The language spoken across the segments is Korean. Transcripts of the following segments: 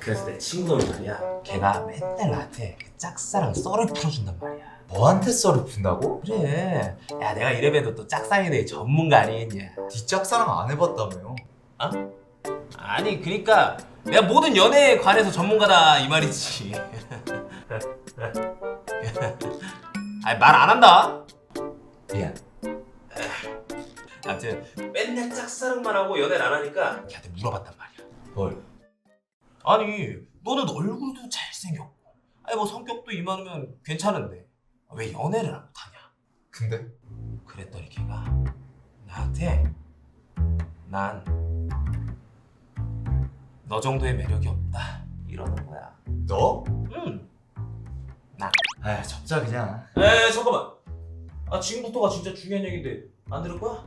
그래서 내 친구는 말이야 걔가 맨날 나한테 그 짝사랑 썰을 풀어준단 말이야. 너한테 썰을 푼다고? 그래. 야 내가 이래봬도 또 짝사랑에 대해 전문가 아니겠냐 네 짝사랑 안 해봤다며요 아니 그니까 내가 모든 연애에 관해서 전문가다 이 말이지. 아니 말 안 한다. 미안. 아무튼 맨날 짝사랑만 하고 연애를 안 하니까 걔한테 물어봤단 말이야. 뭘? 아니 너는 얼굴도 잘생겼고. 아니 뭐 성격도 이만하면 괜찮은데. 왜 연애를 안 못하냐? 근데? 그랬더니 걔가 나한테 난 너 정도의 매력이 없다. 이러는 거야. 너? 응. 아 접자 그냥. 에 잠깐만. 아 지금부터가 진짜 중요한 얘기인데 안 들을 거야?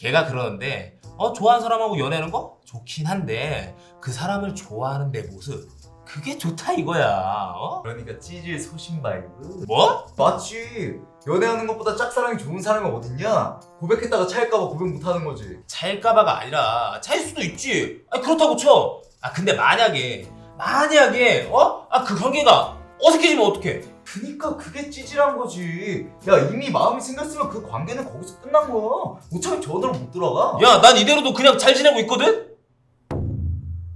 걔가 그러는데 어 좋아하는 사람하고 연애하는 거? 좋긴 한데 그 사람을 좋아하는 내 모습 그게 좋다 이거야 어? 그러니까 찌질 소신 바이브. 뭐? 맞지. 연애하는 것보다 짝사랑이 좋은 사람이 어딨냐? 고백했다가 차일까봐 고백 못하는 거지. 차일까봐가 아니라 차일 수도 있지. 아 그렇다고 쳐아 근데 만약에 만약에 어? 아 그 관계가 어색해지면 어떡해 그니까 그게 찌질한 거지 야 이미 마음이 생겼으면 그 관계는 거기서 끝난 거야 어차피 저대로 못 들어가 야 난 이대로도 그냥 잘 지내고 있거든?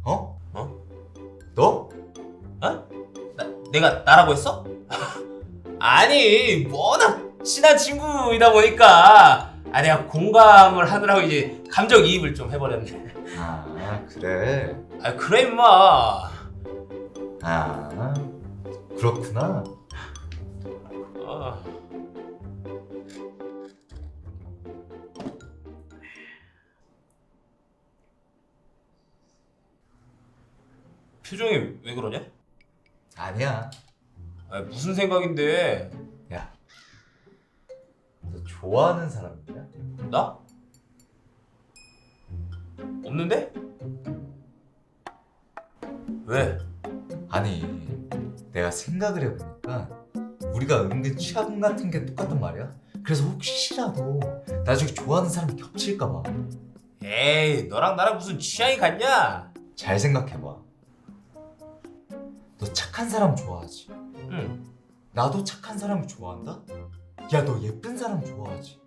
어? 어? 너? 나, 내가 나라고 했어? 아니 워낙 친한 친구이다 보니까 아 내가 공감을 하느라고 이제 감정이입을 좀 해버렸네 아 그래 아 그래 임마 아 그렇구나 아. 표정이 왜 그러냐? 아니야 아, 무슨 생각인데 너 좋아하는 사람 있냐? 나? 없는데? 왜? 아니 내가 생각을 해보니까 우리가 은근 취향 같은 게 똑같단 말이야? 그래서 혹시라도 나중에 좋아하는 사람이 겹칠까봐. 에이 너랑 나랑 무슨 취향이 같냐? 잘 생각해봐. 너 착한 사람 좋아하지? 응. 나도 착한 사람을 좋아한다? 야 너 예쁜 사람 좋아하지?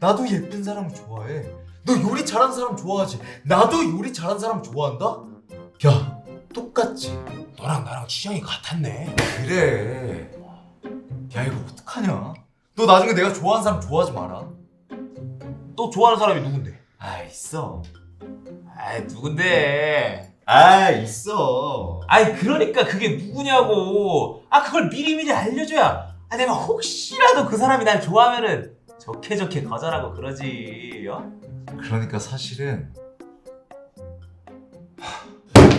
나도 예쁜 사람 좋아해. 너 요리 잘하는 사람 좋아하지? 나도 요리 잘하는 사람 좋아한다? 야 똑같지? 너랑 나랑 취향이 같았네. 그래 어떡하냐 너 나중에 내가 좋아하는 사람 좋아하지 마라 너 좋아하는 사람이 누군데? 아 있어 아이 누군데? 아 있어 아이 그러니까 그게 누구냐고 아 그걸 미리미리 알려줘야 아 내가 혹시라도 그 사람이 날 좋아하면은 좋게 좋게 거절하고 그러지 어? 그러니까 사실은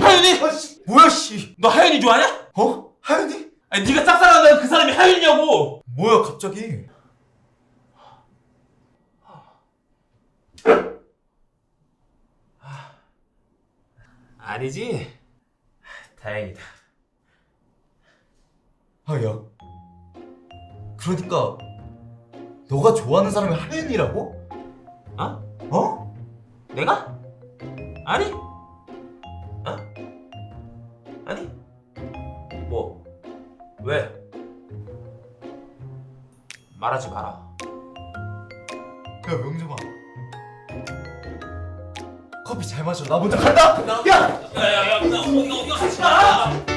하윤이! 뭐야 씨 너 하윤이 좋아하냐? 어? 하연이? 아니 네가 짝사랑한다는 그 사람이 하윤이냐고 뭐야 갑자기 아니지? 다행이다 아 야 그러니까 너가 좋아하는 사람이 하연이라고? 어? 어? 내가? 아니? 말하지 마라. 야 명준아. 커피 잘 마셔. 나 먼저 간다. 야. 야야야 어디가 어디가 같이 가.